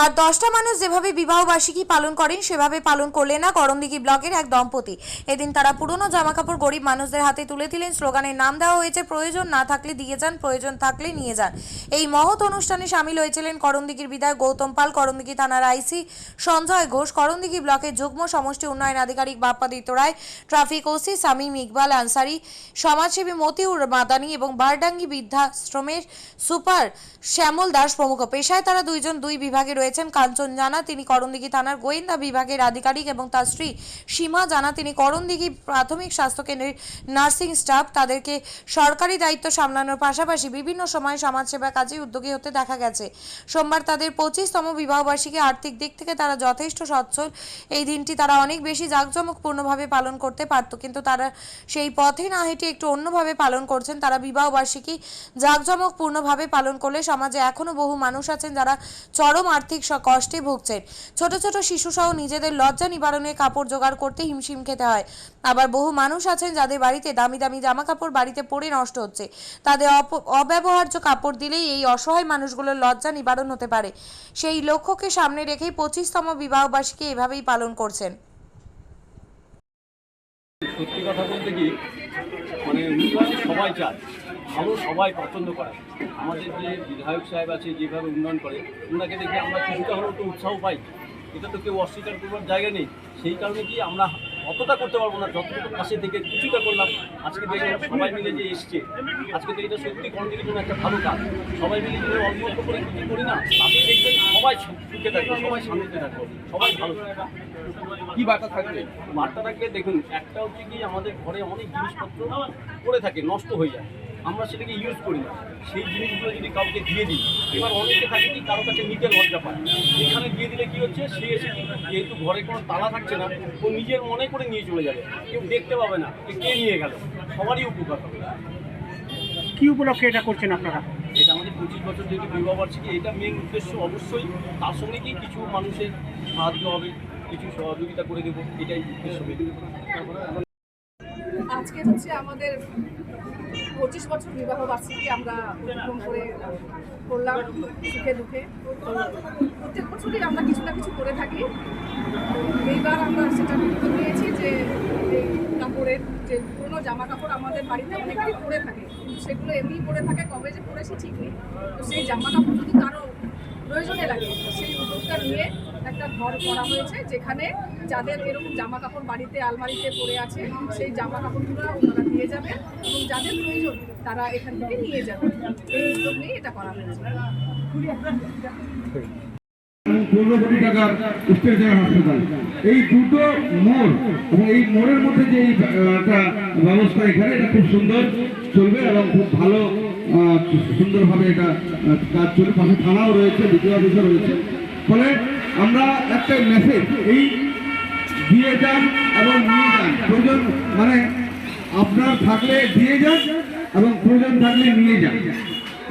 আর দশটা মানুষ যেভাবে বিবাহবার্ষিকী পালন করেন, সেভাবে পালন করলেন না করমদিঘি ব্লকের এক দম্পতি। এদিন তারা পুরনো জামাকাপড় গরিব মানুষদের হাতে তুলে দিলেন, স্লোগানের নাম দেওয়া হয়েছে, প্রয়োজন না থাকলে দিয়ে যান, প্রয়োজন থাকলে নিয়ে যান। এই মহৎ অনুষ্ঠানে সামিল হয়েছিলেন করমদিঘির বিধায়ক গৌতম পাল, করমদিঘি থানার আইসি সঞ্জয় ঘোষ, করমদিঘি ব্লকের যুগ্ম সমষ্টি উন্নয়ন আধিকারিক বাপ্পাদিত্য রায়, ট্রাফিক ওসি সামিম ইকবাল আনসারি, সমাজসেবী মতিউর মাদানি এবং বারডাঙ্গি বৃদ্ধাশ্রমের সুপার শ্যামল দাস প্রমুখ। পেশায় তারা দুইজন দুই বিভাগে রয়েছেন কাঞ্চন জানা, তিনি করণদিঘি থানার গোয়েন্দা বিভাগের আধিকারিক এবং তার স্ত্রী সীমা জানা। তিনি করণদিঘি প্রাথমিক স্বাস্থ্যকেন্দ্রের নার্সিং স্টাফ। তাদেরকে সরকারি দায়িত্ব সামলানোর পাশাপাশি বিভিন্ন সময় সমাজসেবা কাজে উদ্যোগী হতে দেখা গেছে। সোমবার তাদের পঁচিশতম বিবাহবার্ষিকী আর্থিক দিক থেকে তারা যথেষ্ট সচ্ছল। এই দিনটি তারা অনেক বেশি জাঁকজমকপূর্ণভাবে পালন করতে পারত, কিন্তু তারা সেই পথে না হেঁটে একটু অন্যভাবে পালন করছেন। তারা বিবাহবার্ষিকী জাঁকজমকপূর্ণভাবে পালন করলে সমাজে এখনও বহু মানুষ আছেন যারা চরম আর্থিক স- কষ্টে ভুগছেন। ছোট ছোট শিশুসহ নিজেদের লজ্জা নিবারণে কাপড় জোগাড় করতে হিমশিম খেতে হয়। আবার বহু মানুষ আছেন যাদের বাড়িতে দামি দামি জামা কাপড় বাড়িতে পরে নষ্ট হচ্ছে। তাদের অব্যবহার্য কাপড় দিলেই এই অসহায় মানুষগুলোর লজ্জা নিবারণ হতে পারে। সেই লক্ষ্যকে সামনে রেখেই পঁচিশতম বিবাহবার্ষিকী এভাবেই পালন করছেন। সত্যি কথা বলতে কি মানে সবাই চায়। ভালো সবাই পছন্দ করে। আমাদের যে বিধায়ক সাহেব আছে যেভাবে উন্নয়ন করে ওনাকে দেখে আমরা কিছুটা হলেও তো উৎসাহ পাই। এটা তো কেউ অস্বীকার করবার জায়গা নেই। সেই কারণে কি আমরা অতটা করতে পারব না যতটুকু পাশে থেকে কিছুটা করলাম আজকে দেখলাম সবাই মিলে যে এসছে। আজকে তো এটা সত্যি কন্টিনিউ কোনো একটা ভালো কাজ। সবাই মিলে যদি অল্প অল্প করে কিছু করি না আপনি দেখবেন সবাই সুখে থাকবে সবাই শান্তিতে থাকবে সবাই ভালো থাকবে কি বার্তা থাকবে? বার্তা রাখবে দেখুন একটা হচ্ছে কি আমাদের ঘরে অনেক জিনিসপত্র পড়ে থাকে নষ্ট হয়ে যায়। আমরা সেটাকে ইউজ করি না। সেই জিনিসগুলো যদি কাউকে দিয়ে দিই এবার অনেকে থাকে কি কারও কাছে নিজের লজ্জা পায়। এখানে দিয়ে দিলে কি হচ্ছে সে এসে যেহেতু ঘরে কোনো তালা থাকছে না ও নিজের মনে করে নিয়ে চলে যাবে। কেউ দেখতে পাবে না যে কে নিয়ে গেল। সবারই উপকার হবে। কি উপলক্ষে এটা করছেন আপনারা? এটা আমাদের পঁচিশ বছর যেহেতু বিবাহ বার্ষিকী এটা মেন উদ্দেশ্য অবশ্যই। তার সঙ্গে কি কিছু মানুষের সাহায্য হবে কিছু সহযোগিতা করে দেবো এটাই উদ্দেশ্য। আজকে হচ্ছে আমাদের পঁচিশ বছর বিবাহ বার্ষিকী আমরা অতিক্রম করে করলাম সুখে দুঃখে। প্রত্যেক বছরই আমরা কিছু না কিছু করে থাকি। এইবার আমরা সেটা গুরুত্ব দিয়েছি যে এই কাপড়ের যে পুরোনো জামা কাপড় আমাদের বাড়িতে অনেকেই পরে থাকে। সেগুলো এমনি পরে থাকে, কবে যে পরেছে ঠিক নেই। তো সেই জামা কাপড় যদি কারও প্রয়োজনে লাগে, সেই উদ্যোগটা নিয়ে একটা ঘর করা হয়েছে, যেখানে যাদের এরকম জামা কাপড় বাড়িতে, আলমারিতে পড়ে আছে, সেই জামা কাপড়গুলো ওনারা দিয়ে যাবেন এবং যাদের প্রয়োজন, তারা এখান থেকে নিয়ে যাবে। এই উদ্যোগ এটা করা হয়েছে। পনেরো কোটি টাকার জেনারেল হাসপাতাল। এই দুটো মোড় এবং এই মোড়ের মধ্যে যে একটা ব্যবস্থা এখানে, এটা খুব সুন্দর চলবে এবং খুব ভালো সুন্দরভাবে এটা কাজ চলবে। পাশে থানাও রয়েছে দ্বিতীয় অফিসও রয়েছে। ফলে আমরা একটা মেসেজ এই দিয়ে যান এবং নিয়ে যান। প্রয়োজন মানে আপনার থাকলে দিয়ে যান এবং প্রয়োজন থাকলে নিয়ে যান।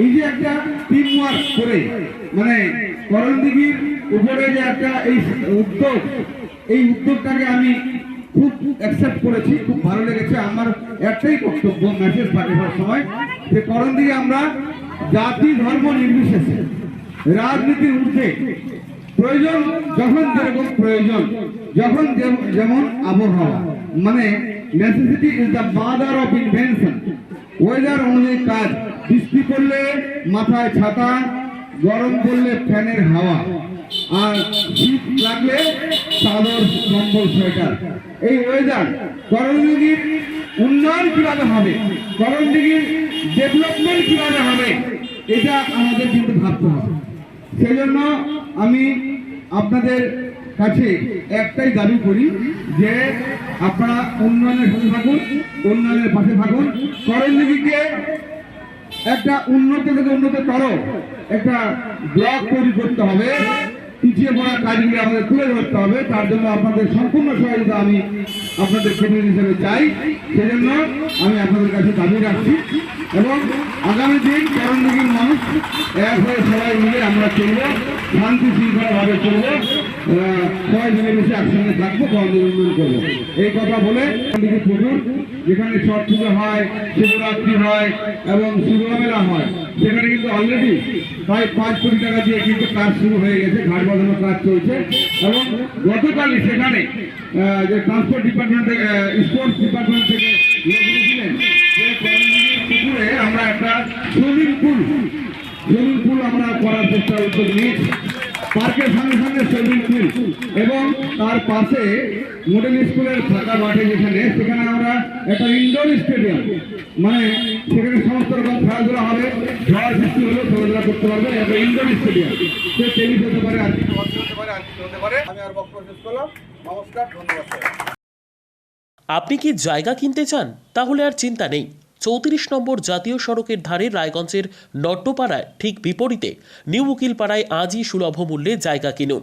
এই যে একটা টিম ওয়ার্ক করে মানে করণদিঘির উপরে যে একটা এই উদ্যোগ, এই উদ্যোগটাকে আমি খুব অ্যাকসেপ্ট করেছি, খুব ভালো লেগেছে। আমার একটাই বক্তব্য মেসেজ সব সময়, যে করণদিঘি আমরা জাতি ধর্ম নির্বিশেষে রাজনীতির ঊর্ধ্বে প্রয়োজন, যখন যেরকম প্রয়োজন, যখন যেমন আবহাওয়া। মানে necessity is the mother of invention weather অনুযায়ী কাজ, বৃষ্টি পড়লে মাথায় ছাতা, গরম পড়লে ফ্যানের হাওয়া, আর শীত লাগলে চাদর কম্বল সোয়েটার। এই ওয়েদার করণদিঘির উন্নয়ন কীভাবে হবে? করণদিঘির ডেভেলপমেন্ট কীভাবে হবে? এটা আমাদের কিন্তু ভাবতে হবে। সেই জন্য আমি আপনাদের কাছে একটাই দাবি করি যে আপনারা উন্নয়নের সাথে থাকুন, উন্নয়নের পাশে থাকুন। করণদিঘিকে একটা উন্নত থেকে উন্নত উন্নততর একটা ব্লক তৈরি করতে হবে। পিছিয়ে পড়া কাজগুলি আমাদের তুলে ধরতে হবে। তার জন্য আপনাদের সম্পূর্ণ সহযোগিতা আমি আপনাদের প্রতিনিধি হিসেবে চাই। সেজন্য আমি আপনাদের কাছে দাবি রাখছি এবং আগামী দিন করণদিঘির মানুষ এক হয়ে সবাই মিলে আমরা চলব, শান্তি শৃঙ্খলাভাবে চলবো সবাই মিলেমিশে একসঙ্গে থাকব কর্মী উন্নয়ন করব। এই কথা বলে দিকে পুকুর, যেখানে ছট পুজো হয়, শিবরাত্রি হয় এবং শিবমেলা হয়, সেখানে কিন্তু অলরেডি প্রায় পাঁচ কোটি টাকা দিয়ে কিন্তু কাজ শুরু হয়ে গেছে, ঘাট বাঁধানোর কাজ চলছে এবং গতকালই সেখানে যে ট্রান্সপোর্ট ডিপার্টমেন্ট থেকে স্পোর্টস ডিপার্টমেন্ট থেকে পুকুরে আমরা একটা সুইমিং পুল সুইমিং পুল আমরা করার চেষ্টা উদ্যোগ নিয়েছি। পার্কের সঙ্গে সঙ্গে সুইমিং তার পাশে মডেল স্কুলের ফাঁকা মাঠে যেখানে, সেখানে আমরা একটা ইনডোর স্টেডিয়াম মানে সেখানে সমস্ত রকম খেলাধুলা হবে ঝড় বৃষ্টি হলেও খেলাধুলা করতে পারবে একটা ইনডোর স্টেডিয়াম সে টেনিস হতে পারে, আর কিছু হতে পারে আমি আর বক্তব্য শেষ করলাম। নমস্কার, ধন্যবাদ আপনি কি জায়গা কিনতে চান? তাহলে আর চিন্তা নেই। চৌত্রিশ নম্বর জাতীয় সড়কের ধারে রায়গঞ্জের নট্টপাড়ায় ঠিক বিপরীতে নিউ উকিলপাড়ায় আজই সুলভ মূল্যে জায়গা কিনুন।